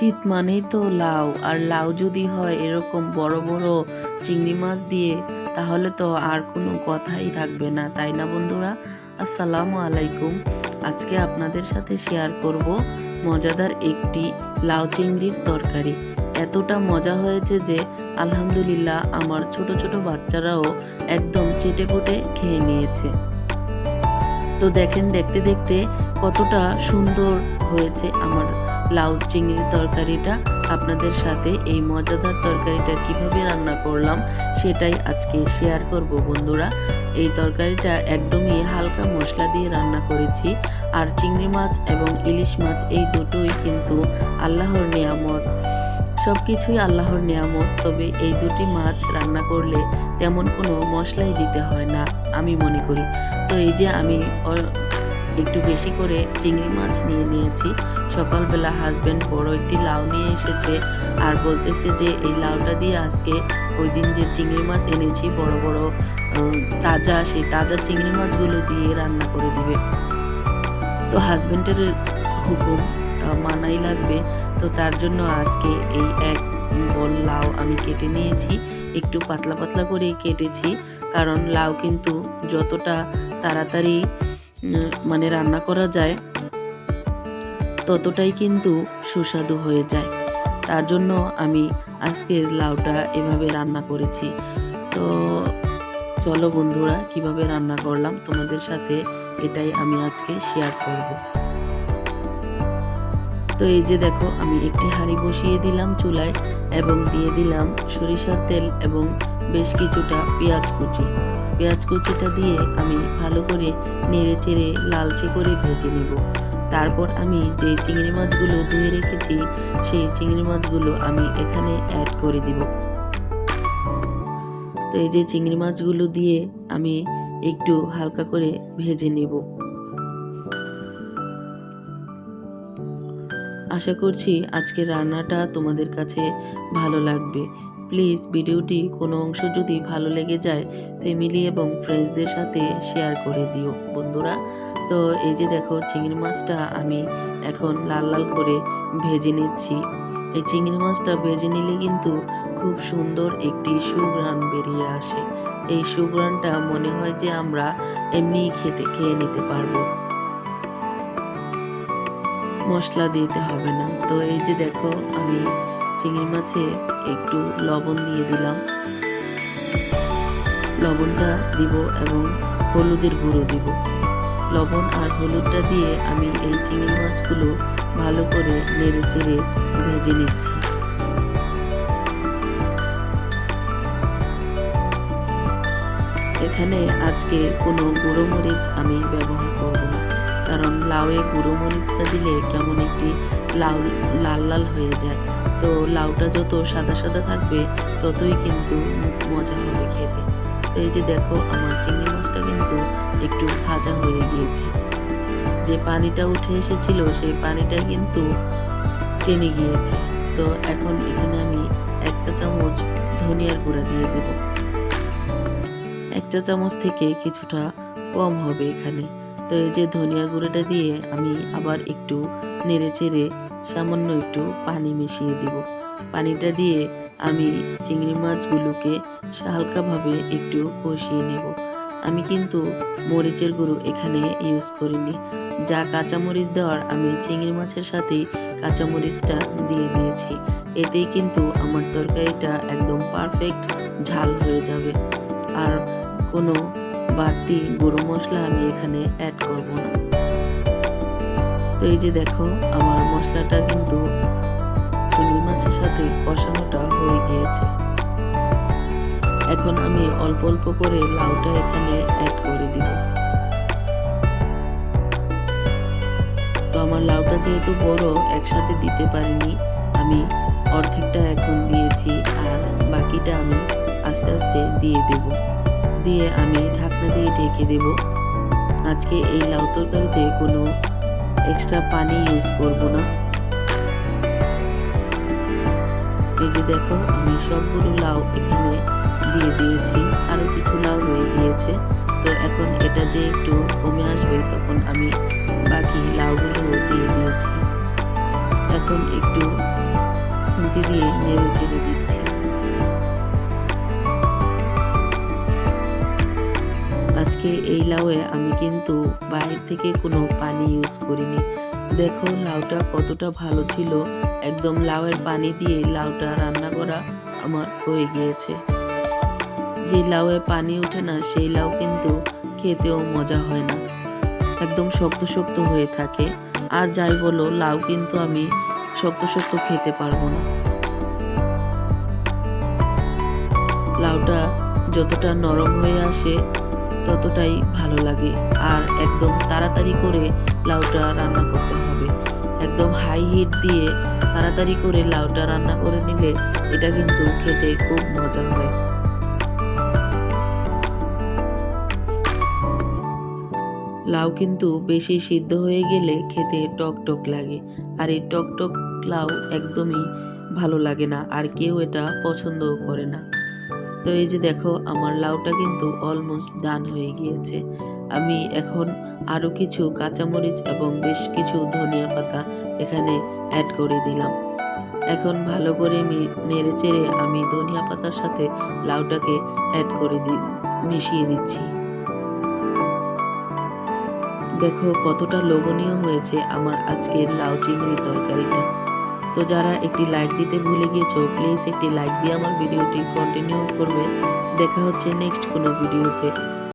শীত মানেই তো লাউ। আর লাউ যদি হয় এরকম বড় বড় চিংড়ি মাছ দিয়ে, তাহলে তো আর কোনো কথাই থাকবে না, তাই না বন্ধুরা? আসসালামু আলাইকুম। আজকে আপনাদের সাথে শেয়ার করব মজাদার একটি লাউ চিংড়ির তরকারি। এতটা মজা হয়েছে যে, আলহামদুলিল্লাহ আমার ছোট ছোট বাচ্চারাও একদম চেটে পুটে খেয়ে নিয়েছে। তো দেখেন, দেখতে দেখতে কতটা সুন্দর হয়েছে আমার লাউ চিংড়ির তরকারিটা আপনাদের সাথে, এই মজাদার তরকারিটা কীভাবে রান্না করলাম সেটাই আজকে শেয়ার করব বন্ধুরা। এই তরকারিটা একদমই হালকা মশলা দিয়ে রান্না করেছি, আর চিংড়ি মাছ এবং ইলিশ মাছ এই দুটোই কিন্তু আল্লাহর নিয়ামত। সব কিছুই আল্লাহর নিয়ামত, তবে এই দুটি মাছ রান্না করলে তেমন কোনো মশলাই দিতে হয় না, আমি মনে করি। তো এই যে আমি একটু বেশি করে চিংড়ি মাছ নিয়ে নিয়েছি। সকালবেলা হাজবেন্ড বড় একটি লাউ নিয়ে এসেছে আর বলতেছে যে এই লাউটা দিয়ে আজকে ওই দিন যে চিংড়ি মাছ এনেছি, বড় বড় তাজা, সেই তাজা চিংড়ি মাছগুলো দিয়ে রান্না করে দিবে। তো হাজবেন্ডের হুকুম মানাই লাগবে। তো তার জন্য আজকে এই এক বল লাউ আমি কেটে নিয়েছি, একটু পাতলা পাতলা করেই কেটেছি। কারণ লাউ কিন্তু যতটা তাড়াতাড়ি মানে রান্না করা যায়, ততটাই কিন্তু সুস্বাদু হয়ে যায়। তার জন্য আমি আজকের লাউটা এভাবে রান্না করেছি। তো চলো বন্ধুরা, কীভাবে রান্না করলাম তোমাদের সাথে এটাই আমি আজকে শেয়ার করব। তো এই যে দেখো, আমি একটি হাঁড়ি বসিয়ে দিলাম চুলায় এবং দিয়ে দিলাম সরিষার তেল এবং বেশ কিছুটা পেঁয়াজ কুচি। পেঁয়াজ কুচিটা দিয়ে আমি ভালো করে নেড়ে চেড়ে লালচে করে ভেজে নেব। তারপর আমি যে চিংড়ি মাছগুলো ধুয়ে রেখেছি, সেই চিংড়ি মাছগুলো আমি এখানে অ্যাড করে দিব। তো এই যে চিংড়ি মাছগুলো দিয়ে আমি একটু হালকা করে ভেজে নেব। আশা করছি আজকের রান্নাটা তোমাদের কাছে ভালো লাগবে। প্লিজ ভিডিওটি কোনো অংশ যদি ভালো লেগে যায় ফ্যামিলি এবং ফ্রেন্ডসদের সাথে শেয়ার করে দিও, বন্ধুরা। তো এই যে দেখো, চিংড়ি মাছটা আমি এখন লাল লাল করে ভেজে নিচ্ছি। এই চিংড়ি মাছটা ভেজে নিলে কিন্তু খুব সুন্দর একটি সুঘ্রাণ বেরিয়ে আসে। এই সুঘ্রাণটা মনে হয় যে আমরা এমনিই খেতে, খেয়ে নিতে পারব। মশলা দিতে হবে না। তো এই যে দেখো, আমি চিংড়ি মাছে একটু লবণ দিয়ে দিলাম। লবণটা দিব এবং হলুদের গুঁড়ো দিব। লবণ আর হলুদটা দিয়ে আমি এই চিংড়ি মাছগুলো ভালো করে নেড়ে চেড়ে ভেজে নিচ্ছি। এখানে আজকে কোনো গুঁড়ো মরিচ আমি ব্যবহার করব না, কারণ লাউয়ে গুঁড়ো মরিচটা দিলে কেমন একটি লাউ লাল লাল হয়ে যায়। তো লাউটা যত সাদা সাদা থাকবে, ততই কিন্তু মজা হবে খেতে। তো এই যে দেখো, আমার চিংড়ি মাছটা কিন্তু একটু ভাজা হয়ে গিয়েছে। যে পানিটা উঠে এসেছিল, সেই পানিটা কিন্তু টেনে গিয়েছে। তো এখন এখানে আমি এক চা চামচ ধনিয়ার গুঁড়া দিয়ে দেব। এক চা চামচ থেকে কিছুটা কম হবে এখানে। তো এই যে ধনিয়া গুঁড়োটা দিয়ে আমি আবার একটু নেড়ে চেড়ে সামান্য একটু পানি মিশিয়ে দিব। পানিটা দিয়ে আমি চিংড়ি মাছগুলোকে হালকাভাবে একটু কষিয়ে নেব। আমি কিন্তু মরিচের গুঁড়ো এখানে ইউজ করিনি। যা কাঁচামরিচ দেওয়ার আমি চিংড়ি মাছের সাথেই কাঁচামরিচটা দিয়ে দিয়েছি। এতেই কিন্তু আমার তরকারিটা একদম পারফেক্ট ঝাল হয়ে যাবে। আর কোনো বাড়তি গুঁড়ো মশলা আমি এখানে অ্যাড করব না। তো এই যে দেখো, আমার মশলাটা কিন্তু চিংড়ি মাছের সাথে কষানোটা হয়ে গিয়েছে। এখন আমি অল্প অল্প করে লাউটা এখানে অ্যাড করে দিব। তো আমার লাউটা যেহেতু বড়, একসাথে দিতে পারিনি, আমি অর্ধেকটা এখন দিয়েছি, আর বাকিটা আমি আস্তে আস্তে দিয়ে দেব। দিয়ে আমি ঢাকনা দিয়ে ঢেকে দেব। আজকে এই লাউ তরকারিতে কোনো এক্সট্রা পানি ইউজ করব না। এই যে দেখো, আমি সবগুলো লাউ এখানে দিয়ে দিয়েছি। আরও কিছু লাউ রয়ে গিয়েছে। তো এখন এটা যে একটু কমে আসবে, তখন আমি বাকি লাউগুলো দিয়ে দিয়েছি। এখন একটু দিয়ে নেড়ে চেড়ে দিচ্ছি। আজকে এই লাউয়ে আমি কিন্তু বাইরে থেকে কোনো পানি ইউজ করিনি। দেখো লাউটা কতটা ভালো ছিল। একদম লাউয়ের পানি দিয়ে লাউটা রান্না করা আমার হয়ে গিয়েছে। যে লাউয়ে পানি ওঠে না, সেই লাউ কিন্তু খেতেও মজা হয় না। একদম শক্ত শক্ত হয়ে থাকে। আর যাই বলো, লাউ কিন্তু আমি শক্ত শক্ত খেতে পারব না। লাউটা যতটা নরম হয়ে আসে ততটাই ভালো লাগে। আর একদম তাড়াতাড়ি করে লাউটা রান্না করতে হবে। একদম হাই হিট দিয়ে তাড়াতাড়ি করে লাউটা রান্না করে নিলে এটা কিন্তু খেতে খুব মজা হয়। লাউ কিন্তু বেশি সিদ্ধ হয়ে গেলে খেতে টক টক লাগে। আর এই টক টক লাউ একদমই ভালো লাগে না। আর কেউ এটা পছন্দও করে না। তো এই যে দেখো, আমার লাউটা কিন্তু অলমোস্ট ডান হয়ে গিয়েছে। আমি এখন আরও কিছু কাঁচামরিচ এবং বেশ কিছু ধনিয়া পাতা এখানে অ্যাড করে দিলাম। এখন ভালো করে নেড়ে চেড়ে আমি ধনিয়া পাতার সাথে লাউটাকে অ্যাড করে দি, মিশিয়ে দিচ্ছি। দেখো কতটা লোভনীয় হয়েছে আমার আজকের লাউ চিংড়ির তরকারিটা। তো যারা একটি লাইক দিতে ভুলে গিয়েছো প্লিজ একটি লাইক দিয়ে আমার ভিডিওটি কন্টিনিউ করবে। দেখা হচ্ছে নেক্সট কোনো ভিডিওতে